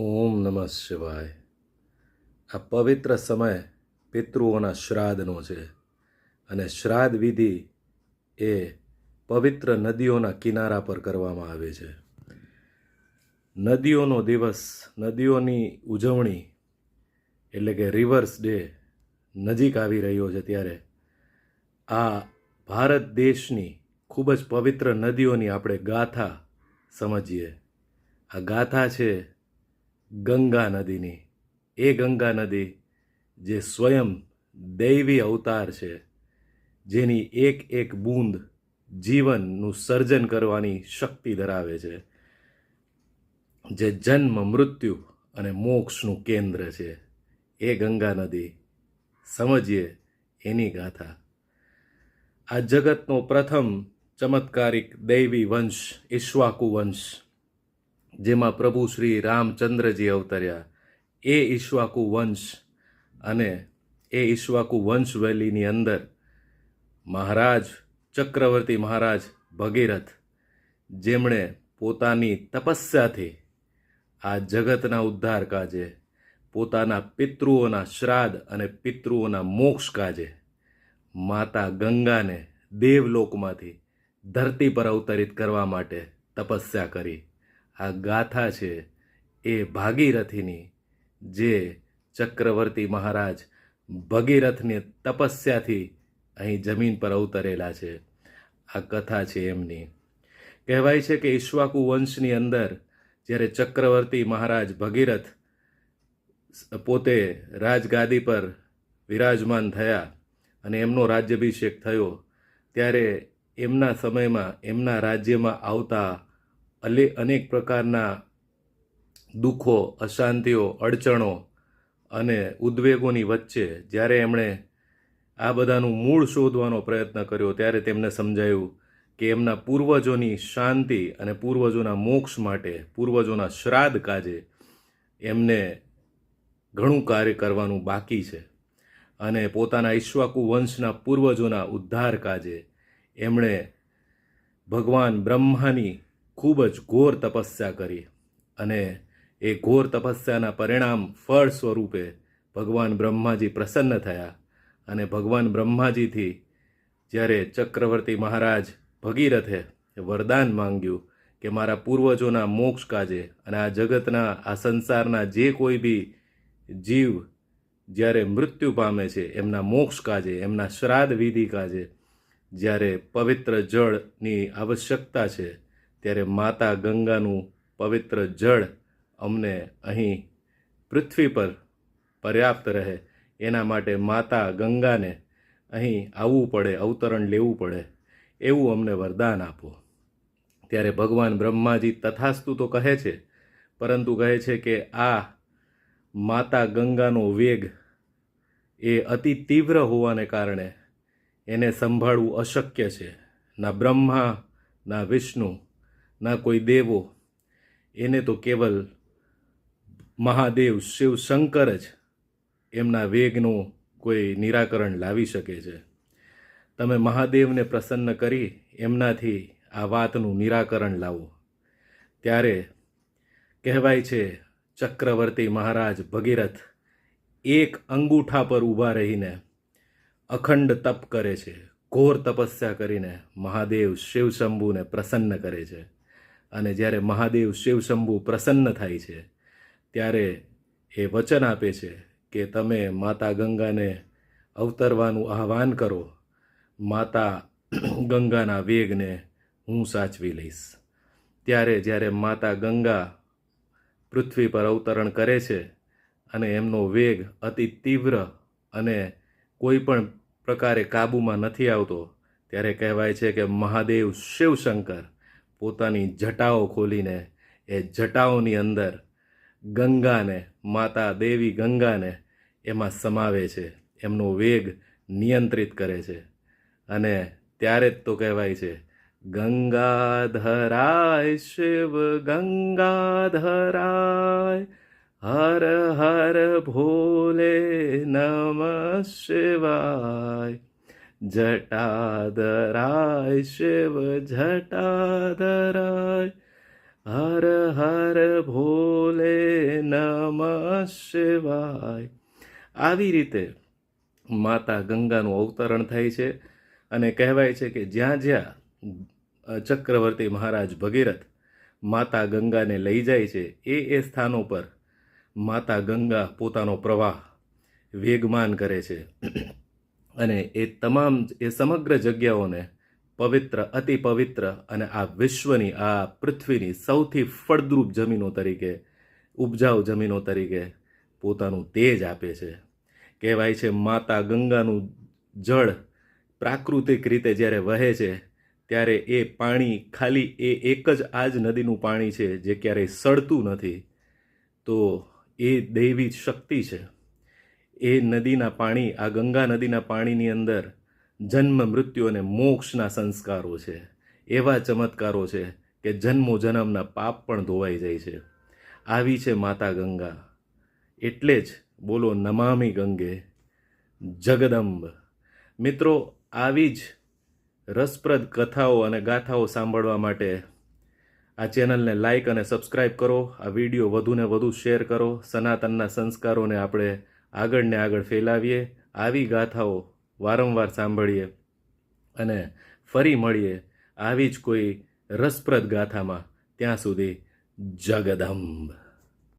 ઓમ નમઃ શિવાય. આ પવિત્ર સમય પિતૃઓના શ્રાદ્ધનો છે અને શ્રાદ્ધ વિધિ એ પવિત્ર નદીઓના કિનારા પર કરવામાં આવે છે. નદીઓનો દિવસ, નદીઓની ઉજવણી એટલે કે રિવર્સ ડે નજીક આવી રહ્યો છે ત્યારે આ ભારત દેશની ખૂબ જ પવિત્ર નદીઓની આપણે ગાથા સમજીએ. આ ગાથા છે ગંગા નદીની. એ ગંગા નદી જે સ્વયં દૈવી અવતાર છે, જેની એક એક બૂંદ જીવનનું સર્જન કરવાની શક્તિ ધરાવે છે, જે જન્મ, મૃત્યુ અને મોક્ષનું કેન્દ્ર છે. એ ગંગા નદી, સમજીએ એની ગાથા. આ જગતનો પ્રથમ ચમત્કારિક દૈવી વંશ, ઈશ્વાકુ વંશ જેમાં પ્રભુ શ્રી રામચંદ્રજી અવતર્યા. એ ઈશ્વાકુ વંશ અને એ ઈશ્વાકુ વંશ વેલીની અંદર મહારાજ, ચક્રવર્તી મહારાજ ભગીરથ, જેમણે પોતાની તપસ્યાથી આ જગતના ઉદ્ધાર કાજે, પોતાના પિતૃઓના શ્રાદ્ધ અને પિતૃઓના મોક્ષ કાજે માતા ગંગાને દેવલોકમાંથી ધરતી પર અવતરિત કરવા માટે તપસ્યા કરી. આ ગાથા છે એ ભાગીરથીની, જે ચક્રવર્તી મહારાજ ભગીરથને તપસ્યાથી અહીં જમીન પર અવતરેલા છે. આ કથા છે એમની. કહેવાય છે કે ઈશ્વાકુ વંશની અંદર જ્યારે ચક્રવર્તી મહારાજ ભગીરથ પોતે રાજગાદી પર વિરાજમાન થયા અને એમનો રાજ્યાભિષેક થયો, ત્યારે એમના સમયમાં એમના રાજ્યમાં આવતા અલે અનેક પ્રકારના દુઃખો, અશાંતિઓ, અડચણો અને ઉદ્વેગોની વચ્ચે જ્યારે એમણે આ બધાનું મૂળ શોધવાનો પ્રયત્ન કર્યો ત્યારે તેમને સમજાયું કે એમના પૂર્વજોની શાંતિ અને પૂર્વજોના મોક્ષ માટે, પૂર્વજોના શ્રાદ્ધ કાજે એમને ઘણું કાર્ય કરવાનું બાકી છે અને પોતાના ઈશ્વાકુ વંશના પૂર્વજોના ઉદ્ધાર કાજે એમણે ભગવાન બ્રહ્માની ખૂબ જ ઘોર તપસ્યા કરી અને એ ઘોર તપસ્યાના પરિણામ ફળ સ્વરૂપે ભગવાન બ્રહ્માજી પ્રસન્ન થયા અને ભગવાન બ્રહ્માજીથી જ્યારે ચક્રવર્તી મહારાજ ભગીરથે વરદાન માંગ્યું કે મારા પૂર્વજોના મોક્ષ કાજે અને આ જગતના, આ સંસારના જે કોઈ બી જીવ જ્યારે મૃત્યુ પામે છે, એમના મોક્ષ કાજે, એમના શ્રાદ્ધ વિધિ કાજે, જ્યારે પવિત્ર જળની આવશ્યકતા છે ત્યારે માતા ગંગાનું પવિત્ર જળ અમને અહીં પૃથ્વી પર પર્યાપ્ત રહે. એના માટે માતા ગંગાને અહીં આવવું પડે, અવતરણ લેવું પડે. એવું અમને વરદાન આપો. ત્યારે ભગવાન બ્રહ્માજી તથાસ્તુ તો કહે છે, પરંતુ કહે છે કે આ માતા ગંગાનો વેગ એ અતિ તીવ્ર હોવાને કારણે એને સંભાળવું અશક્ય છે. ના બ્રહ્મા, ના વિષ્ણુ ના કોઈ દેવો, એને તો કેવલ મહાદેવ શિવ શંકર જ એમના વેગનું કોઈ નિરાકરણ લાવી શકે છે. તમે મહાદેવને પ્રસન્ન કરી એમનાથી આ વાતનું નિરાકરણ લાવો. ત્યારે કહેવાય છે, ચક્રવર્તી મહારાજ ભગીરથ એક અંગૂઠા પર ઊભા રહીને અખંડ તપ કરે છે. ઘોર તપસ્યા કરીને મહાદેવ શિવશંભુને પ્રસન્ન કરે છે. અને જ્યારે મહાદેવ શિવશંભુ પ્રસન્ન થાય છે, ત્યારે એ વચન આપે છે કે તમે માતા ગંગાને અવતરવાનું આહવાન કરો. માતા ગંગાના વેગને હું સાચવી લઈશ. ત્યારે જ્યારે માતા ગંગા પૃથ્વી પર અવતરણ કરે છે અને એમનો વેગ અતિ તીવ્ર અને કોઈ પણ પ્રકારે કાબૂમાં નથી આવતો, ત્યારે કહેવાય છે કે મહાદેવ શિવશંકર પોતાની જટાઓ ખોલીને એ જટાઓની અંદર ગંગાને, માતા દેવી ગંગાને એમાં સમાવે છે. એમનો વેગ નિયંત્રિત કરે છે. અને ત્યારે જ તો કહેવાય છે, ગંગાધરાય શિવ, ગંગાધરાય, હર હર ભોલે નમ શિવાય. જટાધરાય શિવ જટાધરાય હર હર ભોલે નમ શિવાય. આવી રીતે માતા ગંગાનું અવતરણ થાય છે અને કહેવાય છે કે જ્યાં જ્યાં ચક્રવર્તી મહારાજ ભગીરથ માતા ગંગાને લઈ જાય છે, એ એ સ્થાનો પર માતા ગંગા પોતાનો પ્રવાહ વેગમાન કરે છે. અને એ તમામ એ સમગ્ર જગ્યાઓને પવિત્ર, અતિ પવિત્ર અને આ વિશ્વની, આ પૃથ્વીની સૌથી ફળદ્રુપ જમીનો તરીકે, ઉપજાઉ જમીનો તરીકે પોતાનું તેજ આપે છે. કહેવાય છે માતા ગંગાનું જળ પ્રાકૃતિક રીતે જ્યારે વહે છે, ત્યારે એ પાણી ખાલી એ એક જ આ જ નદીનું પાણી છે જે ક્યારેય સડતું નથી. તો એ દૈવી શક્તિ છે. એ નદીના પાણી, આ ગંગા નદીના પાણીની અંદર જન્મ, મૃત્યુ અને મોક્ષના સંસ્કારો છે. એવા ચમત્કારો છે કે જન્મો જન્મના પાપ પણ ધોવાઈ જાય છે. આવી છે માતા ગંગા. એટલે જ બોલો નમામી ગંગે, જગદંબ. મિત્રો, આવી જ રસપ્રદ કથાઓ અને ગાથાઓ સાંભળવા માટે આ ચેનલને લાઇક અને સબસ્ક્રાઇબ કરો. આ વીડિયો વધુને વધુ શેર કરો. સનાતનના સંસ્કારોને આપણે આગળ ને આગળ ફેલાવીએ, આવી ગાથાઓ વારંવાર સાંભળીએ અને ફરી મળીએ આવી જ કોઈ રસપ્રદ ગાથામાં ત્યાં સુધી જગદંબ.